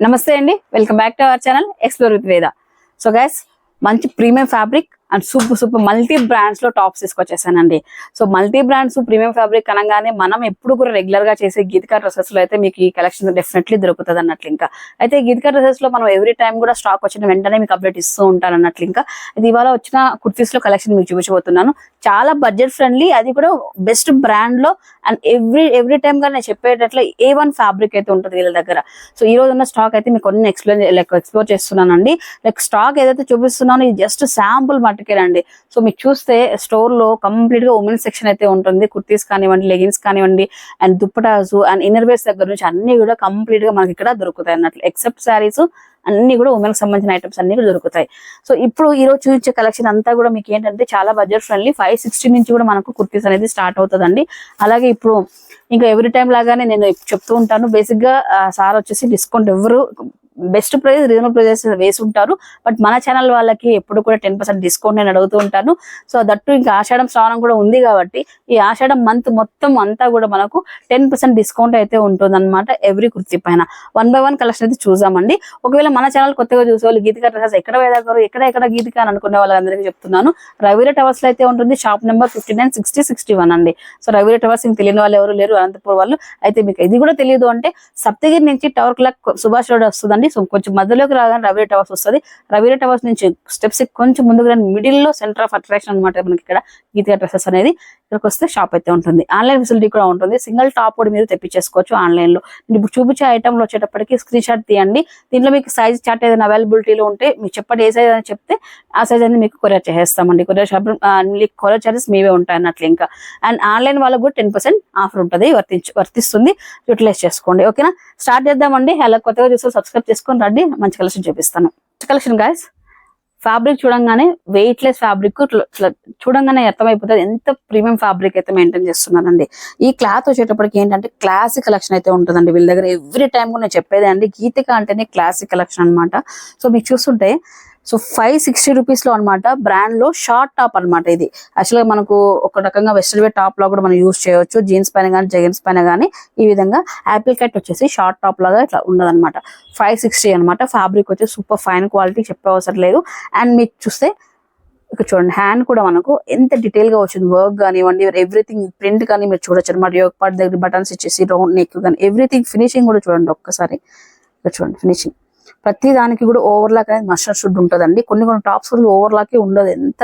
నమస్తే అండి. Welcome back to our channel explore with Veda so guys మంచి premium fabric and super super multi బ్రాండ్స్లో tops తీసుకొచ్చేసానండి. So multi brands premium fabric అనగానే మనం ఎప్పుడు కూడా రెగ్యులర్గా చేసే గీతికా డ్రెస్సెస్లో అయితే మీకు ఈ కలెక్షన్ డెఫినెట్లీ దొరుకుతుంది అన్నట్లు ఇంకా. అయితే గీతికా డ్రెస్సెస్లో మనం ఎవ్రీ టైం కూడా స్టాక్ వచ్చిన వెంటనే మీకు అప్డేట్ ఇస్తూ ఉంటాను అన్నట్లు ఇంకా. ఇది ఇవాళ వచ్చిన కుర్తీస్లో కలెక్షన్ మీకు చూపించబోతున్నాను. చాలా బడ్జెట్ ఫ్రెండ్లీ అది కూడా బెస్ట్ బ్రాండ్లో అండ్ ఎవ్రీ ఎవ్రీ టైం గా నేను చెప్పేటట్లు ఏ వన్ ఫ్యాబ్రిక్ అయితే ఉంటుంది వీళ్ళ దగ్గర. సో ఈ రోజు ఉన్న స్టాక్ అయితే మీకు కొన్ని ఎక్స్ప్లెయిన్ లైక్ ఎక్స్ప్లోర్ చేస్తున్నానండి. లైక్ స్టాక్ ఏదైతే చూపిస్తున్నానో ఇది జస్ట్ శాంపుల్ మట్టుకేనండి సో మీకు చూస్తే స్టోర్లో కంప్లీట్గా ఉమెన్స్ సెక్షన్ అయితే ఉంటుంది. కుర్తీస్ కానివ్వండి లెగిన్స్ కానివ్వండి and dupattas and inner wears దగ్గర నుంచి అన్ని కూడా కంప్లీట్గా మనకి ఇక్కడ దొరుకుతాయి అన్నట్లు. ఎక్సెప్ట్ శారీస్ అన్ని కూడా ఉమెన్కి సంబంధించిన ఐటమ్స్ అన్ని కూడా దొరుకుతాయి. సో ఇప్పుడు ఈ రోజు చూపించే కలెక్షన్ అంతా కూడా మీకు ఏంటంటే చాలా బడ్జెట్ ఫ్రెండ్లీ ఫైవ్ సిక్స్టీ నుంచి కూడా మనకు కుర్తీస్ అనేది స్టార్ట్ అవుతుందండి. అలాగే ఇప్పుడు ఇంకా ఎవ్రీ టైం లాగానే నేను చెప్తూ ఉంటాను. బేసిక్గా సార్ వచ్చేసి డిస్కౌంట్ ఎవరు బెస్ట్ ప్రైస్ రీజనబుల్ ప్రైజెస్ వేసి ఉంటారు బట్ మన ఛానల్ వాళ్ళకి ఎప్పుడు కూడా టెన్ పర్సెంట్ డిస్కౌంట్ నేను అడుగుతూ ఉంటాను. సో దట్టు ఇంకా ఆషాఢం శ్రావణం కూడా ఉంది కాబట్టి ఈ ఆషాఢం మంత్ మొత్తం అంతా కూడా మనకు టెన్ పర్సెంట్ డిస్కౌంట్ అయితే ఉంటుంది అనమాట ఎవ్రీ కుర్తి పైన. వన్ బై వన్ కలెక్షన్ అయితే చూసామండి. ఒకవేళ మన ఛానల్ కొత్తగా చూసేవాళ్ళు గీతికా డ్రెస్ ఎక్కడ వేదాగారు ఎక్కడ ఎక్కడ గీతిక అని అనుకునే వాళ్ళందరికీ చెప్తున్నాను. రవీర టవర్స్లో అయితే ఉంటుంది. Shop number fifty nine sixty sixty one అండి. సో రవీర టవర్స్ ఇంక తెలియని వాళ్ళు ఎవరు లేరు. అనంతపూర్ వాళ్ళు. అయితే మీకు ఇది కూడా తెలియదు అంటే సప్తగిరి నుంచి టవర్ క్లాక్ సుభాష్ రోడ్ వస్తుందండి. సో కొంచెం మధ్యలోకి రాగానే రవీర టవర్స్ వస్తుంది. రవీర టవర్స్ నుంచి స్టెప్స్ కొంచెం ముందుకు మిడిల్లో సెంటర్ ఆఫ్ అట్రాక్షన్ అనమాట మనకి ఇక్కడ గీతిక డ్రెస్సెస్ అనేది. ఇక్కడికి వస్తే షాప్ అయితే ఉంటుంది. ఆన్లైన్ ఫెసిలిటీ కూడా ఉంటుంది. సింగిల్ టాప్ కూడా మీరు తెప్పించేసుకోవచ్చు ఆన్లైన్లో. ఇప్పుడు చూపించే ఐటమ్లో వచ్చేటప్పటికి స్క్రీన్ షాట్ తీయండి. దీంట్లో మీకు సైజ్ చార్ట్ ఏదైనా అవైలబిలిటీలో ఉంటే మీకు చెప్పండి. ఏ సైజ్ అని చెప్తే ఆ సైజ్ అనేది మీకు కొరియర్ చేసేస్తామండి. కొరియర్ షాప్ కొరియర్ చార్జెస్ మీవే ఉంటాయి అన్నట్లు ఇంకా. అండ్ ఆన్లైన్ వాళ్ళకు కూడా టెన్ పర్సెంట్ ఆఫర్ ఉంటుంది. వర్తించు వర్తిస్తుంది. యూటిలైజ్ చేసుకోండి. ఓకేనా? స్టార్ట్ చేద్దామండి. అలా కొత్తగా చూసుకొని సబ్స్క్రైబ్ చేసుకొని రండి. మంచి కలెక్షన్ చూపిస్తాను. కలెక్షన్ గాయస్ ఫ్యాబ్రిక్ చూడంగానే వెయిట్ లెస్ ఫ్యాబ్రిక్ చూడంగానే అర్థమైపోతుంది. ఎంత ప్రీమియం ఫ్యాబ్రిక్ అయితే మెయింటైన్ చేస్తున్నారండి ఈ క్లాత్ వచ్చేటప్పటికి ఏంటంటే క్లాసిక్ కలెక్షన్ అయితే ఉంటుందండి. వీళ్ళ దగ్గర ఎవ్రీ టైం కూడా నేను చెప్పేదే అండి. గీతిక అంటేనే క్లాసిక్ కలెక్షన్ అన్నమాట. సో మీకు చూస్తుంటే సో ఫైవ్ సిక్స్టీ రూపీస్లో అనమాట బ్రాండ్లో షార్ట్ టాప్ అన్నమాట ఇది. యాక్చువల్గా మనకు ఒక రకంగా వెస్టర్న్ వే టాప్లో కూడా మనం యూజ్ చేయొచ్చు జీన్స్ పైన కానీ జగన్స్ పైన కానీ ఈ విధంగా యాపిల్ కట్ వచ్చేసి షార్ట్ టాప్ లాగా ఇట్లా ఉండదన్నమాట. ఫైవ్ సిక్స్టీ అనమాట ఫ్యాబ్రిక్ వచ్చి సూపర్ ఫైన్ క్వాలిటీ చెప్పే అవసరం లేదు. అండ్ మీకు చూస్తే ఇక్కడ చూడండి హ్యాండ్ కూడా మనకు ఎంత డీటెయిల్గా వచ్చింది. వర్క్ కానివ్వండి ఎవ్రీథింగ్ ప్రింట్ కానీ మీరు చూడొచ్చు అనమాట యోగ పార్ట్ దగ్గర బటన్స్ ఇచ్చేసి రౌండ్ నెక్ కానీ ఎవ్రీథింగ్ ఫినిషింగ్ కూడా చూడండి ఒక్కసారి. ఇక్కడ చూడండి ఫినిషింగ్. ప్రతి దానికి కూడా ఓవర్లాక్ అనేది మస్టర్ షుడ్ ఉంటుందండి. కొన్ని కొన్ని టాప్స్ అసలు ఓవర్లాకే ఉండదు. ఎంత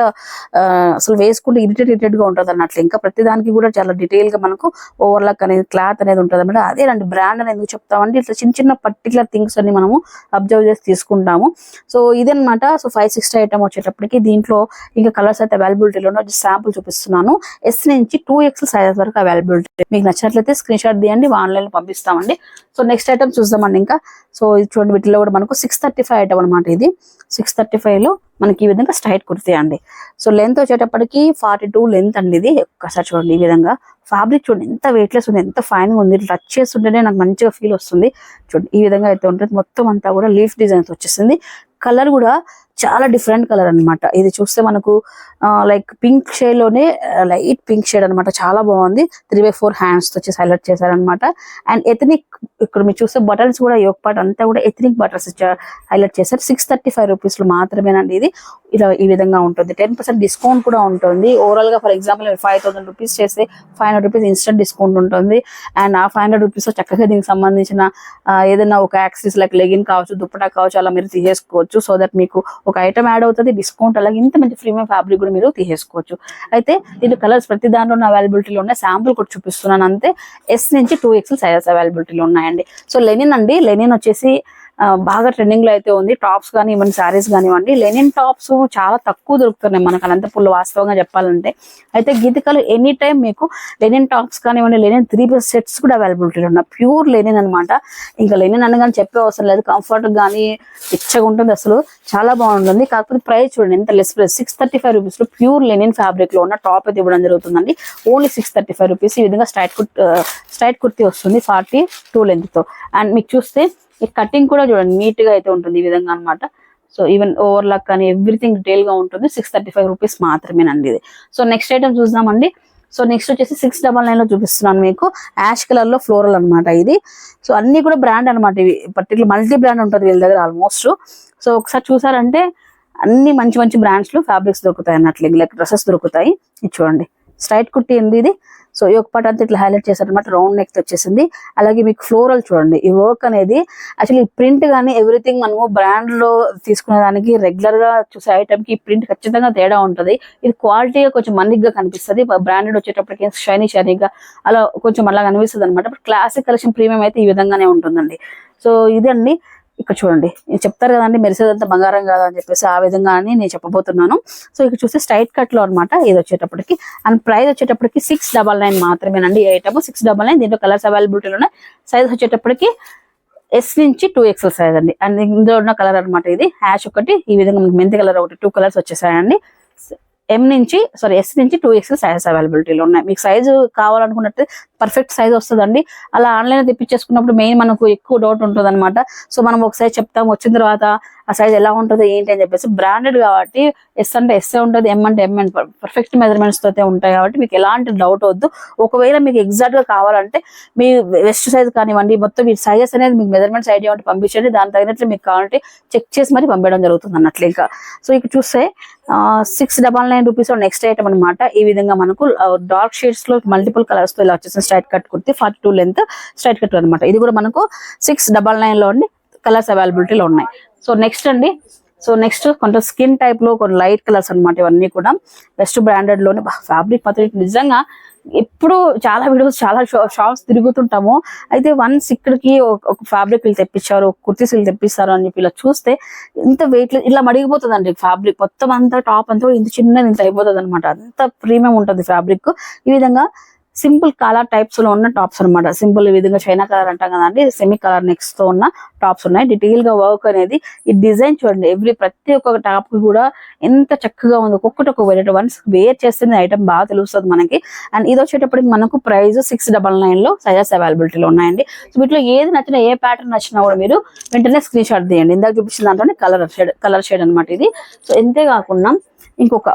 అసలు వేసుకుంటే ఇరిటేట్ ఇరిటేట్గా ఉంటుంది అన్నట్లు. ఇంకా ప్రతి దానికి కూడా చాలా డీటెయిల్గా మనకు ఓవర్లాక్ అనేది క్లాత్ అనేది ఉంటుంది అనమాట అదేనండి బ్రాండ్ అనేది ఎందుకు చెప్తామంటే ఇట్లా చిన్న చిన్న పర్టికులర్ థింగ్స్ అన్ని మనము అబ్జర్వ్ చేసి తీసుకుంటాము. సో ఇదనమాట సో ఫైవ్ సిక్స్టీ ఐటమ్ వచ్చేటప్పటికి దీంట్లో ఇంకా కలర్స్ అయితే అవైలబిలిటీలో ఉన్నాయి శాంపుల్ చూపిస్తున్నాను. ఎస్ నుంచి టూ ఎక్స్ సైజెస్ వరకు అవైలబిలిటీ మీకు నచ్చినట్లయితే స్క్రీన్ షాట్ తీయండి ఆన్లైన్లో పంపిస్తామండి. సో నెక్స్ట్ ఐటమ్ చూద్దామండి ఇంకా. సో ఇది చూడండి వీటిలో కూడా మనకు సిక్స్ థర్టీ ఫైవ్ ఐటమ్ అనమాట ఇది. సిక్స్ థర్టీ ఫైవ్లో మనకి ఈ విధంగా స్ట్రైట్ కుర్తీ అండి సో లెంత్ వచ్చేటప్పటికి ఫార్టీ టూ లెంత్ అండి ఇది. ఒక్కసారి చూడండి ఈ విధంగా. ఫ్యాబ్రిక్ చూడండి ఎంత వెయిట్లెస్ ఉంది ఎంత ఫైన్గా ఉంది. టచ్ చేస్తుంటేనే నాకు మంచిగా ఫీల్ వస్తుంది. చూడండి ఈ విధంగా అయితే ఉంటుంది. మొత్తం అంతా కూడా లీఫ్ డిజైన్స్ వచ్చేసింది. కలర్ కూడా చాలా డిఫరెంట్ కలర్ అన్నమాట. ఇది చూస్తే మనకు లైక్ పింక్ షేడ్లోనే లైట్ పింక్ షేడ్ అన్నమాట. చాలా బాగుంది. త్రీ బై ఫోర్ హ్యాండ్స్తో హైలైట్ చేశారనమాట అండ్ ఎథనిక్ ఇక్కడ మీరు చూస్తే బటన్స్ కూడా యోగ్ పార్ట్ అంతా కూడా ఎథనిక్ బటన్స్ హైలైట్ చేశారు. సిక్స్ థర్టీ ఫైవ్ రూపీస్లో మాత్రమేనండి ఇది. ఇలా ఈ విధంగా ఉంటుంది. టెన్ పర్సెంట్ డిస్కౌంట్ కూడా ఉంటుంది. ఓవరాల్గా for example five thousand rupees చేస్తే five hundred rupees instant discount ఉంటుంది. అండ్ ఆ ఫైవ్ హండ్రెడ్ రూపీస్ చక్కగా దీనికి సంబంధించిన ఏదైనా ఒక యాక్సిస్ లైక్ లెగిన్ కావచ్చు దుప్పటా కావచ్చు అలా మీరు తీసేసుకోవచ్చు. సో దట్ మీకు ఒక ఐటమ్ యాడ్ అవుతుంది డిస్కౌంట్ అలాగే ఇంత మంచి ప్రీమియం ఫ్యాబ్రిక్ కూడా మీరు తీసేసుకోవచ్చు. అయితే దీని కలర్స్ ప్రతి దాంట్లో ఉన్న అవైలబిలిటీలో ఉన్న శాంపుల్ కూడా చూపిస్తున్నాను అంతే. ఎస్ నుంచి టూ ఎక్స్ఎల్ సైజెస్ అవైలబిలిటీలో ఉన్నాయండి. సో లెనిన్ అండి లెనిన్ వచ్చేసి బాగా ట్రెండింగ్లో అయితే ఉంది. టాప్స్ కానీ ఈవెన్ శారీస్ కానివ్వండి లెనిన్ టాప్స్ చాలా తక్కువ దొరుకుతున్నాయి మనకు అనంతపూర్లో వాస్తవంగా చెప్పాలంటే. అయితే గీతికలు ఎనీ టైం మీకు లెనిన్ టాప్స్ కానివ్వండి లెనిన్ త్రీ పీస్ సెట్స్ కూడా అవైలబిలిటీలో ఉన్నాయి. ప్యూర్ లెనిన్ అనమాట ఇంకా లెనిన్ అనగానే చెప్పే అవసరం లేదు. కంఫర్ట్ కానీ పిచ్చగా ఉంటుంది అసలు. చాలా బాగుంటుంది. కాకపోతే ప్రైస్ చూడండి ఎంత less price. Six thirty five రూపీస్లో ప్యూర్ లెనిన్ ఫ్యాబ్రిక్లో ఉన్న టాప్ అయితే ఇవ్వడం జరుగుతుందండి. Only six thirty five rupees. ఈ విధంగా స్ట్రైట్ కుర్త్ స్ట్రైట్ కుర్తీ వస్తుంది ఫార్టీ టూ లెంత్తో అండ్ మీకు చూస్తే ఈ కటింగ్ కూడా చూడండి నీట్గా అయితే ఉంటుంది ఈ విధంగా అన్నమాట. సో ఈవెన్ ఓవర్ లక్ అని ఎవ్రీథింగ్ డీటెయిల్గా ఉంటుంది. సిక్స్ థర్టీ ఫైవ్ రూపీస్ మాత్రమేనండి ఇది. సో నెక్స్ట్ ఐటమ్ చూద్దామండి. సో నెక్స్ట్ వచ్చేసి సిక్స్ డబల్ నైన్లో చూపిస్తున్నాను మీకు. యాష్ కలర్లో ఫ్లోరల్ అనమాట ఇది. సో అన్ని కూడా బ్రాండ్ అన్నమాట ఇవి. పర్టికులర్ మల్టీ బ్రాండ్ ఉంటుంది వీళ్ళ దగ్గర ఆల్మోస్ట్ సో ఒకసారి చూసారంటే అన్ని మంచి మంచి బ్రాండ్స్లో ఫ్యాబ్రిక్స్ దొరుకుతాయి అన్నట్లు. లైక్ డ్రెస్సెస్ దొరుకుతాయి. ఇది స్ట్రైట్ కుట్టి ఉంది ఇది? సో ఈ ఒక పాట అంతా ఇట్లా హైలైట్ చేశారనమాట రౌండ్ నెక్ వచ్చేసింది. అలాగే మీకు ఫ్లోరల్ చూడండి. ఈ వర్క్ అనేది యాక్చువల్లీ ప్రింట్ కానీ ఎవ్రీథింగ్ మనము బ్రాండ్లో తీసుకునే దానికి రెగ్యులర్గా చూసే ఐటమ్కి ప్రింట్ ఖచ్చితంగా తేడా ఉంటది. ఇది క్వాలిటీగా కొంచెం మన్నిగ్గా కనిపిస్తుంది. బ్రాండెడ్ వచ్చేటప్పటికి షైనీ షైనీగా అలా కొంచెం అలా కనిపిస్తుంది అనమాట క్లాసిక్ కలెక్షన్ ప్రీమియం అయితే ఈ విధంగానే ఉంటుందండి. సో ఇదండి. ఇక్కడ చూడండి. నేను చెప్తారు కదండి మెరిసేదంతా బంగారం కాదు అని చెప్పేసి ఆ విధంగా అని నేను చెప్పబోతున్నాను. సో ఇక్కడ చూస్తే స్ట్రైట్ కట్లో అనమాట ఇది వచ్చేటప్పటికి. అండ్ ప్రైస్ వచ్చేటప్పటికి సిక్స్ డబల్ నైన్ మాత్రమేనండి ఈ ఐటమ్ సిక్స్ డబల్ నైన్ దీంట్లో కలర్స్ అవైలబిలిటీలో ఉన్నాయి సైజ్ వచ్చేటప్పటికి ఎస్ నుంచి టూ ఎక్స్ఎల్ సైజ్ అండి. అండ్ ఇందులో ఉన్న కలర్ అన్నమాట ఇది. హ్యాష్ ఒకటి ఈ విధంగా మనకి మెంతి కలర్ ఒకటి టూ కలర్స్ వచ్చేసాయండి. ఎం నుంచి సారీ ఎస్ నుంచి టూ ఎక్స్ఎల్ సైజెస్ అవైలబిలిటీలో ఉన్నాయి. మీకు సైజు కావాలనుకున్నట్టు పర్ఫెక్ట్ సైజ్ వస్తుందండి. అలా ఆన్లైన్ తెప్పించేసుకున్నప్పుడు మెయిన్ మనకు ఎక్కువ డౌట్ ఉంటుంది అనమాట సో మనం ఒక సైజ్ చెప్తాం వచ్చిన తర్వాత ఆ సైజ్ ఎలా ఉంటుంది ఏంటి అని చెప్పేసి. బ్రాండెడ్ కాబట్టి ఎస్ అంటే ఎస్ ఉంటుంది ఎం అంటే ఎం పర్ఫెక్ట్ మెజర్మెంట్స్తో అయితే ఉంటాయి కాబట్టి మీకు ఎలాంటి డౌట్ వద్దు. ఒకవేళ మీకు ఎగ్జాక్ట్గా కావాలంటే మీ వెస్ట్ సైజ్ కానివ్వండి మొత్తం మీ సైజెస్ అనేది మీకు మెజర్మెంట్స్ ఐడియా ఉంటే పంపించండి. దాని తగినట్లు మీకు కావాలంటే చెక్ చేసి మరి పంపించడం జరుగుతుంది అన్నట్లు ఇంకా. సో ఇక్కడ చూస్తే six double nine rupees next item అన్నమాట. ఈ విధంగా మనకు డార్క్ షేడ్స్లో మల్టిపుల్ కలర్స్తో ఇలా వచ్చేసిన straight cut kurti forty two length straight cut అనమాట ఇది కూడా మనకు సిక్స్ డబల్ నైన్లో ఉండి కలర్స్ అవైలబిలిటీలో ఉన్నాయి. సో నెక్స్ట్ అండి. సో నెక్స్ట్ కొంత స్కిన్ టైప్లో కొన్ని లైట్ కలర్స్ అన్నమాట ఇవన్నీ కూడా. బెస్ట్ బ్రాండెడ్లోని ఫ్యాబ్రిక్ మాత్రం నిజంగా ఎప్పుడు చాలా వీడియోస్ చాలా షాప్స్ తిరుగుతుంటాము. అయితే వన్స్ ఇక్కడికి ఒక- ఫ్యాబ్రిక్ వీళ్ళు తెప్పించారు కుర్తీస్ వీళ్ళు తెప్పిస్తారు అని చెప్పి ఇలా చూస్తే ఇంత వెయిట్ ఇలా మడిగిపోతుంది అండి ఫ్యాబ్రిక్ మొత్తం అంతా టాప్ అంతా ఇంత చిన్నది ఇంత అయిపోతుంది అనమాట అంత ప్రీమియం ఉంటుంది ఫ్యాబ్రిక్ ఈ విధంగా సింపుల్ కలర్ టైప్స్లో ఉన్న టాప్స్ అన్నమాట. సింపుల్ విధంగా చైనా కలర్ అంటాం కదండి సెమీ కలర్ నెక్స్తో ఉన్న టాప్స్ ఉన్నాయి. డీటెయిల్గా వర్క్ అనేది ఈ డిజైన్ చూడండి. ఎవ్రీ ప్రతి ఒక్క టాప్ కూడా ఎంత చక్కగా ఉంది. ఒక్కొక్కటి ఒక వెరైటీ వన్స్ వేర్ చేస్తుంది ఐటమ్ బాగా తెలుస్తుంది మనకి. అండ్ ఇది వచ్చేటప్పటికి మనకు ప్రైస్ సిక్స్ డబల్ నైన్లో సైజెస్ అవైలబిలిటీలో ఉన్నాయండి. సో వీటిలో ఏది నచ్చినా ఏ ప్యాటర్న్ నచ్చినా కూడా మీరు వెంటనే స్క్రీన్ షాట్ తీయండి. ఇందాక చూపించిన దాంట్లోనే కలర్ షేడ్ కలర్ షేడ్ అనమాట ఇది. సో ఇంతే కాకుండా ఇంకొక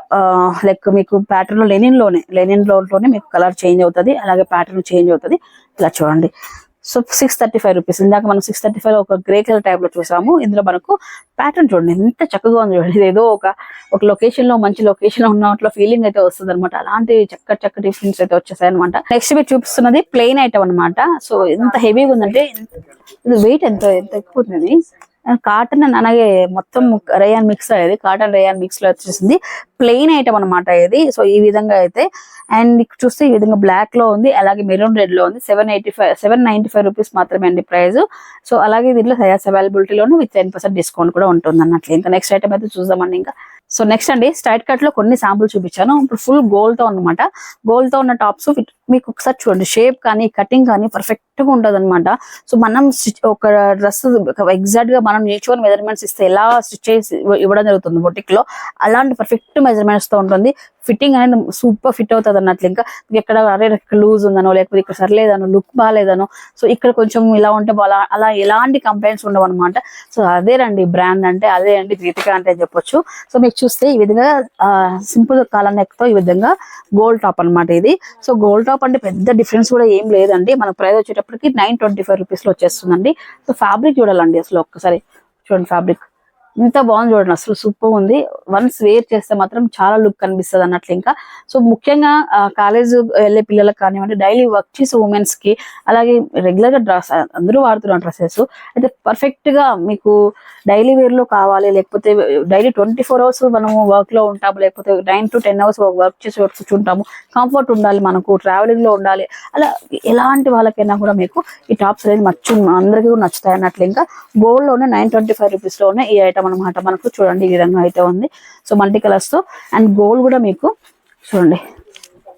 లైక్ మీకు ప్యాటర్న్లో లెనిన్లోనే లెనిన్లోనే మీకు కలర్ చేంజ్ అవుతుంది అలాగే ప్యాటర్న్ చేంజ్ అవుతుంది. ఇలా చూడండి. So six thirty five rupees ఇందాక మనం సిక్స్ థర్టీ ఫైవ్ ఒక గ్రే కలర్ టైప్లో చూసాము. ఇందులో మనకు ప్యాటర్న్ చూడండి ఎంత చక్కగా ఉంది చూడండి. ఇది ఏదో ఒక ఒక లొకేషన్లో మంచి లొకేషన్లో ఉన్నట్లో ఫీలింగ్ అయితే వస్తుంది అనమాట అలాంటి చక్కటి చక్కటి ప్రింట్స్ అయితే వచ్చేసాయి అనమాట నెక్స్ట్ మీరు చూపిస్తున్నది ప్లెయిన్ ఐటమ్ అన్నమాట. సో ఎంత హెవీగా ఉందంటే ఇది వెయిట్ ఎంత ఎంత ఎక్కువ ఉంది కాటన్ అండ్ అలాగే మొత్తం రేయాన్ మిక్స్ అయ్యేది కాటన్ రేయాన్ మిక్స్లో వచ్చేసింది. ప్లెయిన్ ఐటమ్ అన్నమాట ఇది. సో ఈ విధంగా అయితే. అండ్ చూస్తే ఈ విధంగా బ్లాక్లో ఉంది అలాగే మెరూన్ రెడ్లో ఉంది. Seven eighty five seven ninety five rupees మాత్రమే అండి ప్రైస్ సో అలాగే దీంట్లో సయాస్ అవైలబిలిటీలోనే విత్ టెన్ పర్సెంట్ డిస్కౌంట్ కూడా ఉంటుంది అన్నట్లు ఇంకా నెక్స్ట్ ఐటమ్ అయితే చూద్దామండి ఇంకా. సో నెక్స్ట్ అండి స్ట్రైట్ కట్లో కొన్ని శాంపుల్ చూపించాను. ఇప్పుడు ఫుల్ గోల్డ్తో అన్నమాట. గోల్డ్తో ఉన్న టాప్స్ మీకు ఒకసారి చూడండి షేప్ కానీ కటింగ్ కానీ పర్ఫెక్ట్గా ఉంటది అనమాట సో మనం ఒక డ్రెస్ ఎగ్జాక్ట్గా మనం నేర్చుకుని మెజర్మెంట్స్ ఇస్తే ఎలా స్టిచ్ చేసి ఇవ్వడం జరుగుతుంది బొటిక్లో అలాంటి పర్ఫెక్ట్ మెజర్మెంట్స్తో ఉంటుంది. ఫిట్టింగ్ అనేది సూపర్ ఫిట్ అవుతుంది అన్నట్లు ఇంకా ఎక్కడ అరే లూజ్ ఉందనో లేకపోతే ఇక్కడ సర్లేదనో లుక్ బాగాలేదనో సో ఇక్కడ కొంచెం ఇలా ఉంటే బాగా అలా ఎలాంటి కంప్లైంట్స్ ఉండవు అనమాట సో అదే రండి బ్రాండ్ అంటే అదే అండి గీతిక అంటే అని చెప్పొచ్చు. సో మీకు చూస్తే ఈ విధంగా సింపుల్ కాలర్ నెక్తో ఈ విధంగా గోల్డ్ టాప్ అన్నమాట ఇది. సో గోల్డ్ టాప్ అంటే పెద్ద డిఫరెన్స్ కూడా ఏం లేదండి. మనకు ప్రైస్ వచ్చేటప్పటికి నైన్ ట్వంటీ ఫైవ్ రూపీస్లో వచ్చేస్తుందండి. సో ఫ్యాబ్రిక్ చూడాలండి అసలు ఒక్కసారి. చూడండి ఫ్యాబ్రిక్. ఇంత బాగుంది చూడండి అసలు సూపర్ ఉంది. వన్స్ వేర్ చేస్తే మాత్రం చాలా లుక్ కనిపిస్తుంది అన్నట్లు ఇంకా. సో ముఖ్యంగా కాలేజ్ వెళ్ళే పిల్లలకు కానివ్వండి డైలీ వర్క్ చేసే ఉమెన్స్కి అలాగే రెగ్యులర్గా డ్రెస్ అందరూ వాడుతున్నారు డ్రెస్సెస్ అయితే పర్ఫెక్ట్గా మీకు డైలీ వేర్లో కావాలి లేకపోతే డైలీ ట్వంటీ ఫోర్ అవర్స్ మనము వర్క్లో ఉంటాము లేకపోతే nine to ten hours work చేసి కూర్చుంటాము. కంఫర్ట్ ఉండాలి మనకు ట్రావెలింగ్లో ఉండాలి. అలా ఎలాంటి వాళ్ళకైనా కూడా మీకు ఈ టాప్స్ అనేది మచ్చు అందరికీ కూడా నచ్చుతాయి అన్నట్లు ఇంకా. గోల్డ్లోనే నైన్ ట్వంటీ ఫైవ్ రూపీస్లోనే ఈ ఐటమ్ అనమాట మనకు చూడండి ఈ విధంగా అయితే ఉంది. సో మల్టీ కలర్స్తో. అండ్ గోల్డ్ కూడా మీకు చూడండి.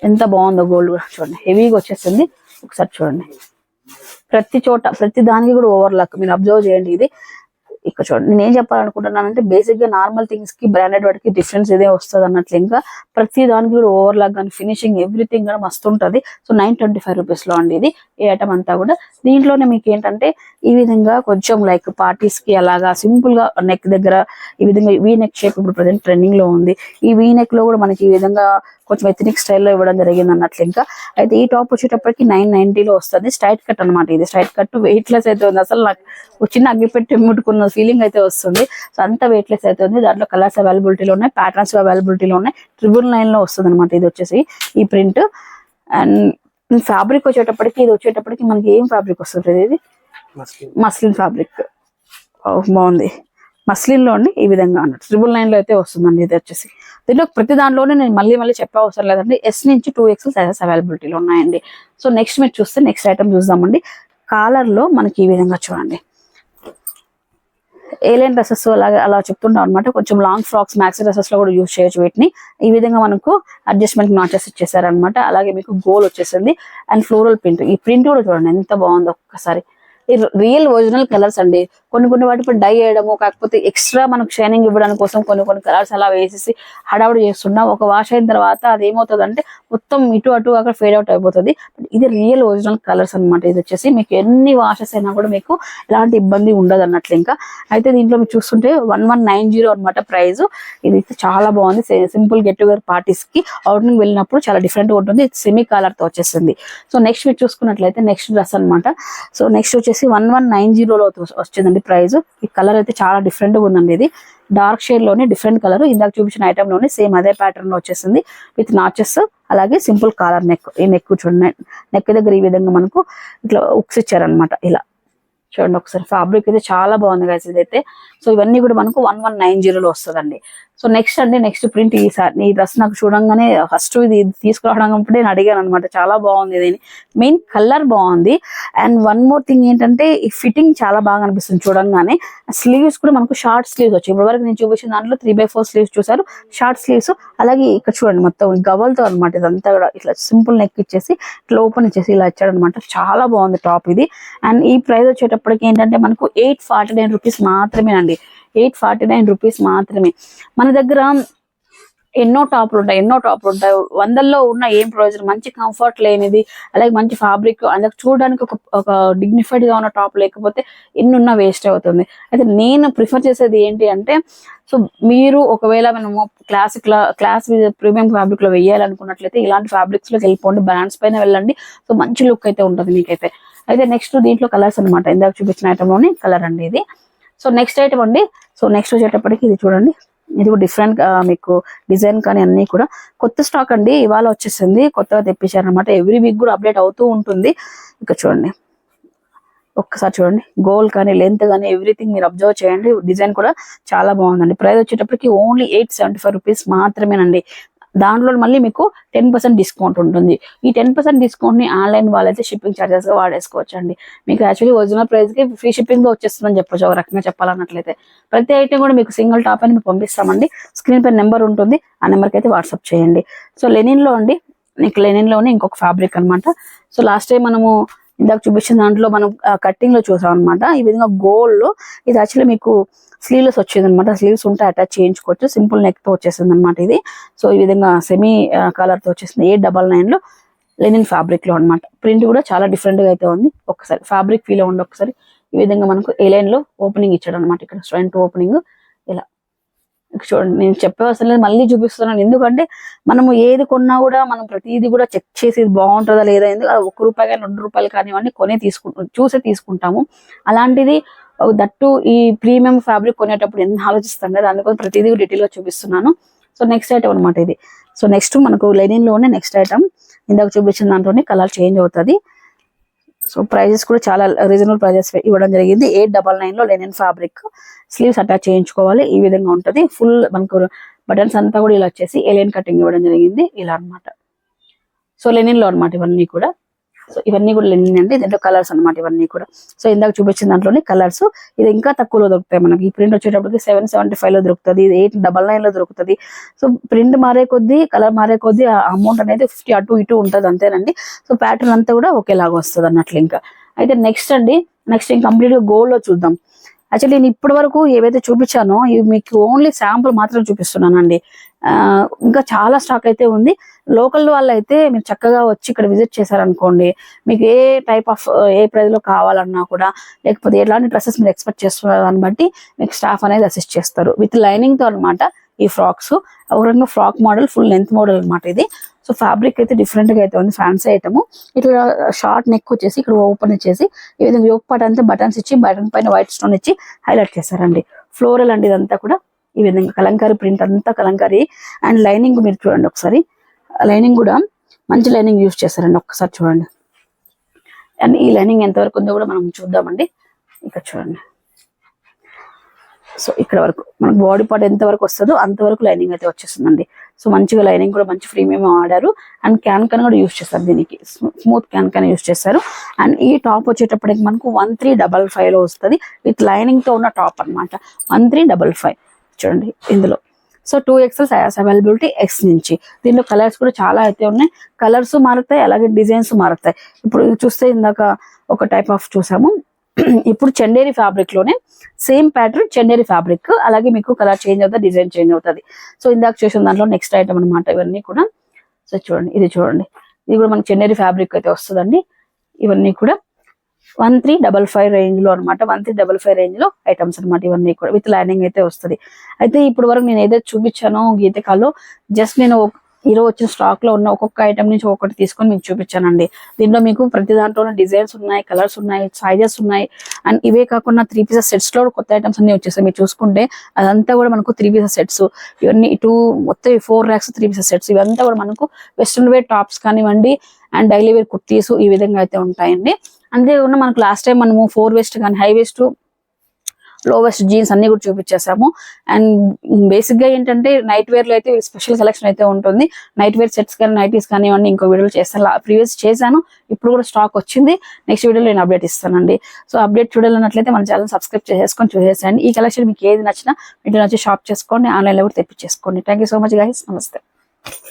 ఎంత బాగుందో గోల్డ్ కూడా చూడండి. హెవీగా వచ్చేస్తుంది ఒకసారి చూడండి. ప్రతి చోట ప్రతి దానికి కూడా ఓవర్ లక్ మీరు అబ్జర్వ్ చేయండి ఇది. ఇక్కడ చూడండి. నేను ఏం చెప్పాలనుకుంటున్నానంటే బేసిక్గా నార్మల్ థింగ్స్కి బ్రాండెడ్ వాటికి డిఫరెన్స్ ఇదే వస్తుంది అన్నట్లు ఇంకా ప్రతి దానికి కూడా ఓవర్ లాగ్ కానీ ఫినిషింగ్ ఎవ్రీథింగ్ కూడా మస్తు ఉంటుంది. సో నైన్ ట్వంటీ ఫైవ్ రూపీస్లో అండి ఇది. ఈ ఐటమ్ అంతా కూడా. దీంట్లోనే మీకు ఏంటంటే ఈ విధంగా కొంచెం లైక్ పార్టీస్కి అలాగా సింపుల్గా నెక్ దగ్గర ఈ విధంగా వీ నెక్ షేప్ ఇప్పుడు ప్రజెంట్ ట్రెండింగ్లో ఉంది. ఈ వీ నెక్లో కూడా మనకి ఈ విధంగా కొంచెం ఎథనిక్ స్టైల్లో ఇవ్వడం జరిగింది అన్నట్లు ఇంకా. అయితే ఈ టాప్ వచ్చేటప్పటికి నైన్ నైన్టీలో వస్తుంది. స్ట్రైట్ కట్ అన్నమాట ఇది. స్ట్రైట్ కట్ వెయిట్ లెస్ అయితే ఉంది. అసలు నాకు ఒక చిన్న అగ్గిపెట్టి ముట్టుకున్న ఫీలింగ్ అయితే వస్తుంది. సో అంత వెయిట్ లెస్ అయితే ఉంది. దాంట్లో కలర్స్ అవైలబిలిటీలో ఉన్నాయి ప్యాటర్న్స్ అవైలబిలిటీలో ఉన్నాయి. ట్రిబుల్ నైన్లో వస్తుంది అనమాట ఇది వచ్చేసి ఈ ప్రింట్ అండ్ ఫ్యాబ్రిక్ వచ్చేటప్పటికి ఇది వచ్చేటప్పటికి మనకి ఏం ఫ్యాబ్రిక్ వస్తుంది ఇది? మస్లిన్ ఫ్యాబ్రిక్ బాగుంది. మస్లిన్లో అండి ఈ విధంగా అన్నట్టు. ట్రిపుల్ నైన్లో అయితే వస్తుందండి ఇది వచ్చేసి. దీంట్లో ప్రతి దాంట్లోనే నేను మళ్ళీ మళ్ళీ చెప్పే అవసరం లేదండి. ఎస్ నుంచి టూ ఎక్స్ సైజెస్ అవైలబిలిటీలో ఉన్నాయండి. సో నెక్స్ట్ మీరు చూస్తే నెక్స్ట్ ఐటమ్ చూద్దామండి. కాలర్లో మనకి ఈ విధంగా చూడండి. ఏలియన్ డ్రెస్సెస్ అలాగే అలా చెప్తుంటాం అనమాట కొంచెం లాంగ్ ఫ్రాక్స్ మ్యాక్సీ డ్రెస్సెస్లో కూడా యూజ్ చేయొచ్చు వీటిని. ఈ విధంగా మనకు అడ్జస్ట్మెంట్ నాచెస్ ఇచ్చేసారనమాట అలాగే మీకు గోల్ వచ్చేసింది. అండ్ ఫ్లోరల్ ప్రింట్ ఈ ప్రింట్ కూడా చూడండి ఎంత బాగుందో ఒక్కసారి. రియల్ ఒరిజినల్ కలర్స్ అండి. కొన్ని కొన్ని వాటిపై డై వేయడము కాకపోతే ఎక్స్ట్రా మనకు షైనింగ్ ఇవ్వడానికి కోసం కొన్ని కొన్ని కలర్స్ అలా వేసేసి హడావుడి చేస్తున్నాం. ఒక వాష్ అయిన తర్వాత అది ఏమవుతుంది అంటే మొత్తం ఇటు అటు అక్కడ ఫేడ్ అవుట్ అయిపోతుంది. ఇది రియల్ ఒరిజినల్ కలర్స్ అన్నమాట. ఇది వచ్చేసి మీకు ఎన్ని వాషెస్ అయినా కూడా మీకు ఎలాంటి ఇబ్బంది ఉండదు అన్నట్లు ఇంకా. అయితే దీంట్లో మీరు చూస్తుంటే వన్ వన్ నైన్ జీరో అనమాట ప్రైస్ ఇది చాలా బాగుంది. సింపుల్ గెట్ టుగెదర్ పార్టీస్కి అవుటింగ్ వెళ్ళినప్పుడు చాలా డిఫరెంట్గా ఉంటుంది. సెమీ కలర్తో వచ్చేసింది. సో నెక్స్ట్ మీరు చూసుకున్నట్లయితే నెక్స్ట్ డ్రెస్ అన్నమాట. సో నెక్స్ట్ వచ్చేసి వన్ వన్ నైన్ జీరోలో వచ్చిందండి ప్రైస్ ఈ కలర్ అయితే చాలా డిఫరెంట్గా ఉందండి ఇది. డార్క్ షేడ్లోనే డిఫరెంట్ కలర్. ఇందాక చూపించిన ఐటమ్లోనే సేమ్ అదే ప్యాటర్న్లో వచ్చేసింది విత్ నాచెస్ అలాగే సింపుల్ కాలర్ నెక్ ఈ నెక్ చూడండి. నెక్ దగ్గర ఈ విధంగా మనకు ఇట్లా ఉక్స్ ఇచ్చారనమాట ఇలా చూడండి ఒకసారి. ఫ్యాబ్రిక్ అయితే చాలా బాగుంది కదా ఇదైతే. సో ఇవన్నీ కూడా మనకు వన్ వన్ నైన్ జీరోలో వస్తుందండి. సో నెక్స్ట్ అండి నెక్స్ట్ ప్రింట్ ఈ సార్ ఈ డ్రెస్ నాకు చూడంగానే ఫస్ట్ ఇది తీసుకురావడం అప్పుడే నేను అడిగాను అనమాట చాలా బాగుంది ఇది. మెయిన్ కలర్ బాగుంది. అండ్ వన్ మోర్ థింగ్ ఏంటంటే ఈ ఫిట్టింగ్ చాలా బాగా అనిపిస్తుంది చూడంగానే. స్లీవ్స్ కూడా మనకు షార్ట్ స్లీవ్స్ వచ్చాయి. ఇప్పటి వరకు నేను చూపించిన దాంట్లో త్రీ బై ఫోర్ స్లీవ్స్ చూసారు. Short sleeves. అలాగే ఇక్కడ చూడండి మొత్తం గవల్తో అనమాట ఇదంతా కూడా ఇట్లా సింపుల్ నెక్ ఇచ్చేసి ఇట్లా ఓపెన్ ఇచ్చేసి ఇలా ఇచ్చాడు అనమాట చాలా బాగుంది టాప్ ఇది. అండ్ ఈ ప్రైస్ వచ్చేటప్పటికి ఏంటంటే మనకు ఎయిట్ ఫార్టీ నైన్ రూపీస్ మాత్రమేనండి. ఎయిట్ ఫార్టీ నైన్ రూపీస్ మాత్రమే. మన దగ్గర ఎన్నో టాపులు ఉంటాయి ఎన్నో టాపులు ఉంటాయి. వందల్లో ఉన్న ఏం ప్రయోజనం? మంచి కంఫర్ట్ లేనిది అలాగే మంచి ఫ్యాబ్రిక్ అందుకు చూడడానికి ఒక ఒక డిగ్నిఫైడ్గా ఉన్న టాప్ లేకపోతే ఎన్నున్నా వేస్ట్ అవుతుంది. అయితే నేను ప్రిఫర్ చేసేది ఏంటి అంటే సో మీరు ఒకవేళ మనము క్లాస్ క్లాస్ ప్రీమియం ఫ్యాబ్రిక్లో వేయాలనుకున్నట్లయితే ఇలాంటి ఫ్యాబ్రిక్స్లోకి వెళ్ళిపోండి. బ్రాండ్స్ పైన వెళ్ళండి. సో మంచి లుక్ అయితే ఉంటుంది మీకైతే. అయితే నెక్స్ట్ దీంట్లో కలర్స్ అన్నమాట. ఇందాక చూపించిన ఐటమ్ కలర్ అండి ఇది. సో నెక్స్ట్ ఐటమ్ అండి. సో నెక్స్ట్ వచ్చేటప్పటికి ఇది చూడండి. ఇది కూడా డిఫరెంట్ మీకు డిజైన్ కానీ అన్ని కూడా కొత్త స్టాక్ అండి. ఇవాళ వచ్చేసింది. కొత్తగా తెప్పించారనమాట ఎవ్రీ వీక్ కూడా అప్డేట్ అవుతూ ఉంటుంది. ఇక చూడండి. ఒక్కసారి చూడండి. గోల్ కానీ లెంత్ కానీ ఎవ్రీథింగ్ మీరు అబ్జర్వ్ చేయండి. డిజైన్ కూడా చాలా బాగుందండి. ప్రైస్ వచ్చేటప్పటికి only eight seventy five rupees మాత్రమేనండి. దాంట్లో మళ్ళీ మీకు టెన్ పర్సెంట్ డిస్కౌంట్ ఉంటుంది. ఈ టెన్ పర్సెంట్ డిస్కౌంట్ని ఆన్లైన్ వాళ్ళైతే షిప్పింగ్ ఛార్జెస్గా వాడేసుకోవచ్చు అండి మీకు యాక్చువల్లీ ఒరిజినల్ ప్రైస్కి ఫ్రీ షిప్పింగ్తో వచ్చేస్తుందని చెప్పొచ్చు ఒక రకంగా చెప్పాలన్నట్లయితే. ప్రతి ఐటమ్ కూడా మీకు సింగిల్ టాప్ అని మీకు పంపిస్తామండి. స్క్రీన్ పై నెంబర్ ఉంటుంది ఆ నెంబర్కి అయితే వాట్సాప్ చేయండి. సో లెనిన్లో అండి మీకు లెనిన్లోనే ఇంకొక ఫ్యాబ్రిక్ అన్నమాట. సో లాస్ట్ టైం మనము ఇందాక చూపించిన దాంట్లో మనం కట్టింగ్లో చూసాం అనమాట ఈ విధంగా గోల్డ్లో ఇది యాక్చువల్లీ మీకు స్లీవ్లెస్ వచ్చింది అనమాట స్లీవ్స్ ఉంటే అటాచ్ చేయించుకోవచ్చు. సింపుల్ నెక్తో వచ్చేసింది అనమాట ఇది. సో ఈ విధంగా సెమీ కలర్తో వచ్చేసింది. ఎయిట్ డబల్ నైన్లో లెనిన్ ఫ్యాబ్రిక్లో అన్నమాట. ప్రింట్ కూడా చాలా డిఫరెంట్గా అయితే ఉంది. ఒకసారి ఫ్యాబ్రిక్ ఫీల్ ఉండి ఒకసారి. ఈ విధంగా మనకు ఏ లైన్లో ఓపెనింగ్ ఇచ్చాడు అనమాట ఇక్కడ. స్ట్రెంట్ ఓపెనింగ్ ఇలా. చూడండి నేను చెప్పే అవసరం లేదు మళ్ళీ చూపిస్తున్నాను. ఎందుకంటే మనము ఏది కొన్నా కూడా మనం ప్రతిదీ కూడా చెక్ చేసి బాగుంటుందా లేదా ఎందుకు ఒక్క రూపాయి కానీ రెండు రూపాయలు కానివ్వండి కొనే తీసుకుంటాం చూసే తీసుకుంటాము. అలాంటిది దట్టు ఈ ప్రీమియం ఫ్యాబ్రిక్ కొనేటప్పుడు ఎంత ఆలోచిస్తాం కదా అందుకోసం ప్రతిదీ డీటెయిల్గా చూపిస్తున్నాను. సో నెక్స్ట్ ఐటమ్ అనమాట ఇది. సో నెక్స్ట్ మనకు లైనింగ్లోనే లోనే నెక్స్ట్ ఐటమ్ ఇందాక చూపించిన దాంట్లోనే కలర్ చేంజ్ అవుతుంది. సో ప్రైజెస్ కూడా చాలా రీజనబుల్ ప్రైజెస్ ఇవ్వడం జరిగింది. ఎయిట్ డబల్ నైన్లో లెనిన్ ఫ్యాబ్రిక్ స్లీవ్స్ అటాచ్ చేయించుకోవాలి. ఈ విధంగా ఉంటది. ఫుల్ మనకు బటన్స్ అంతా కూడా ఇలా వచ్చేసి ఎలియన్ కటింగ్ ఇవ్వడం జరిగింది. ఇలా అన్నమాట. సో లెనిన్లో అన్నమాట ఇవన్నీ కూడా. సో ఇవన్నీ కూడా లెనిన్ అండి దీంట్లో కలర్స్ అన్నమాట ఇవన్నీ కూడా. సో ఇందాక చూపించిన దాంట్లోనే కలర్స్ ఇది ఇంకా తక్కువలో దొరుకుతాయి మనకి. ఈ ప్రింట్ వచ్చేటప్పటికి సెవెన్ సెవెంటీ ఫైవ్లో దొరుకుతుంది ఇది ఎయిట్ డబల్ నైన్లో దొరుకుతుంది. సో ప్రింట్ మారే కొద్దీ కలర్ మారే కొద్దీ అమౌంట్ అనేది ఫిఫ్టీ అటు ఇటు ఉంటుంది అంతేనండి. సో ప్యాటర్న్ అంతా కూడా ఒకేలాగా వస్తుంది అన్నట్లు ఇంకా. అయితే నెక్స్ట్ అండి నెక్స్ట్ ఇంకా కంప్లీట్గా గోల్డ్లో చూద్దాం. యాక్చువల్లీ నేను ఇప్పటి వరకు ఏవైతే చూపించానో ఇవి మీకు ఓన్లీ శాంపుల్ మాత్రం చూపిస్తున్నానండి. ఇంకా చాలా స్టాక్ అయితే ఉంది. లోకల్ వాళ్ళు అయితే మీరు చక్కగా వచ్చి ఇక్కడ విజిట్ చేశారనుకోండి మీకు ఏ టైప్ ఆఫ్ ఏ ప్రైజ్లో కావాలన్నా కూడా లేకపోతే ఎలాంటి డ్రెస్సెస్ మీరు ఎక్స్పెక్ట్ చేస్తున్నారు దాన్ని బట్టి మీకు స్టాఫ్ అనేది అసిస్ట్ చేస్తారు. విత్ లైనింగ్తో అన్నమాట ఈ ఫ్రాక్స్ ఒక రకంగా frock model full length model అన్నమాట ఇది. సో ఫ్యాబ్రిక్ అయితే డిఫరెంట్గా అయితే ఉంది ఫ్యాన్సీ ఐటమ్ ఇట్లా షార్ట్ నెక్ వచ్చేసి ఇక్కడ ఓపెన్ చేసి ఈ విధంగా యోగ్ పార్ట్ అంతా బటన్స్ ఇచ్చి బటన్ పైన వైట్ స్టోన్ ఇచ్చి హైలైట్ చేశారండి. ఫ్లోరల్ అండి ఇదంతా కూడా. ఈ విధంగా కలంకారీ ప్రింట్ అంతా కలంకారీ. అండ్ లైనింగ్ మీరు చూడండి ఒకసారి. లైనింగ్ కూడా మంచి లైనింగ్ యూస్ చేశారండి ఒక్కసారి చూడండి. అండ్ ఈ లైనింగ్ ఎంతవరకు ఉందో కూడా మనం చూద్దామండి. ఇక్కడ చూడండి. సో ఇక్కడ వరకు మనకు బాడీ పార్ట్ ఎంత వరకు వస్తుందో అంతవరకు లైనింగ్ అయితే వచ్చేస్తుందండి. సో మంచిగా లైనింగ్ కూడా మంచి ప్రీమియం ఆడారు. అండ్ క్యాన్ కన్ కూడా యూస్ చేస్తారు దీనికి. స్మూత్ క్యాన్ కన్ యూస్ చేస్తారు. అండ్ ఈ టాప్ వచ్చేటప్పటికి మనకు వన్ త్రీ డబల్ ఫైవ్లో వస్తుంది. విత్ లైనింగ్తో ఉన్న టాప్ అన్నమాట. One three double five. చూడండి ఇందులో. So two XL size availability X నుంచి. దీనిలో కలర్స్ కూడా చాలా అయితే ఉన్నాయి. కలర్స్ మారుతాయి అలాగే డిజైన్స్ మారుతాయి. ఇప్పుడు ఇది చూస్తే ఇందాక ఒక టైప్ ఆఫ్ చూసాము. ఇప్పుడు చెండేరి ఫ్యాబ్రిక్లోనే సేమ్ ప్యాటర్న్ చెండేరి ఫ్యాబ్రిక్ అలాగే మీకు కలర్ చేంజ్ అవుతుంది డిజైన్ చేంజ్ అవుతుంది. సో ఇందాక చూసిన దాంట్లో నెక్స్ట్ ఐటమ్ అన్నమాట ఇవన్నీ కూడా. సో చూడండి ఇది చూడండి. ఇది కూడా మనకి చెన్నేరి ఫ్యాబ్రిక్ అయితే వస్తుందండి. ఇవన్నీ కూడా వన్ త్రీ డబల్ ఫైవ్ రేంజ్లో అనమాట వన్ త్రీ డబల్ ఫైవ్ రేంజ్లో ఐటమ్స్ అనమాట ఇవన్నీ కూడా విత్ లైనింగ్ అయితే వస్తుంది. అయితే ఇప్పుడు వరకు నేను ఏదైతే చూపించానో గీతకాలో జస్ట్ నేను ఈరోజు వచ్చిన స్టాక్లో ఉన్న ఒక్కొక్క ఐటమ్ నుంచి ఒక్కొక్కటి తీసుకొని మీకు చూపించానండి. దీంట్లో మీకు ప్రతి దాంట్లో డిజైన్స్ ఉన్నాయి కలర్స్ ఉన్నాయి సైజెస్ ఉన్నాయి. అండ్ ఇవే కాకుండా త్రీ పీసెస్ సెట్స్లో కొత్త ఐటమ్స్ అన్ని వచ్చేసాయి. మీరు చూసుకుంటే అదంతా కూడా మనకు త్రీ పీసెస్ సెట్స్ ఇవన్నీ టూ మొత్తం four racks three pieces sets ఇవంతా కూడా మనకు వెస్ట్రన్ వేర్ టాప్స్ కానివ్వండి అండ్ డైలీ వేర్ కుర్తీస్ ఈ విధంగా అయితే ఉంటాయండి. అంతేకాకుండా మనకు లాస్ట్ టైం మనము ఫోర్ వెస్ట్ కానీ హై వేస్ట్లో వెస్ట్ జీన్స్ అన్ని కూడా చూపించేసాము అండ్ బేసిక్గా ఏంటంటే నైట్ వేర్లో అయితే స్పెషల్ కలెక్షన్ అయితే ఉంటుంది. నైట్ వేర్ సెట్స్ కానీ నైటీస్ కానివ్వండి ఇంకో వీడియోలు చేస్తాను. ప్రీవియస్ చేశాను. ఇప్పుడు కూడా స్టాక్ వచ్చింది. నెక్స్ట్ వీడియోలో నేను అప్డేట్ ఇస్తానండి. సో అప్డేట్ చూడాలన్నట్లయితే మన ఛానల్ సబ్స్క్రైబ్ చేసేసుకొని చూసేసండి ఈ కలెక్షన్ మీకు ఏది నచ్చినా వీటిలో వచ్చి షాప్ చేసుకోండి. ఆన్లైన్లో కూడా తెప్పించేసుకోండి. Thank you so much guys నమస్తే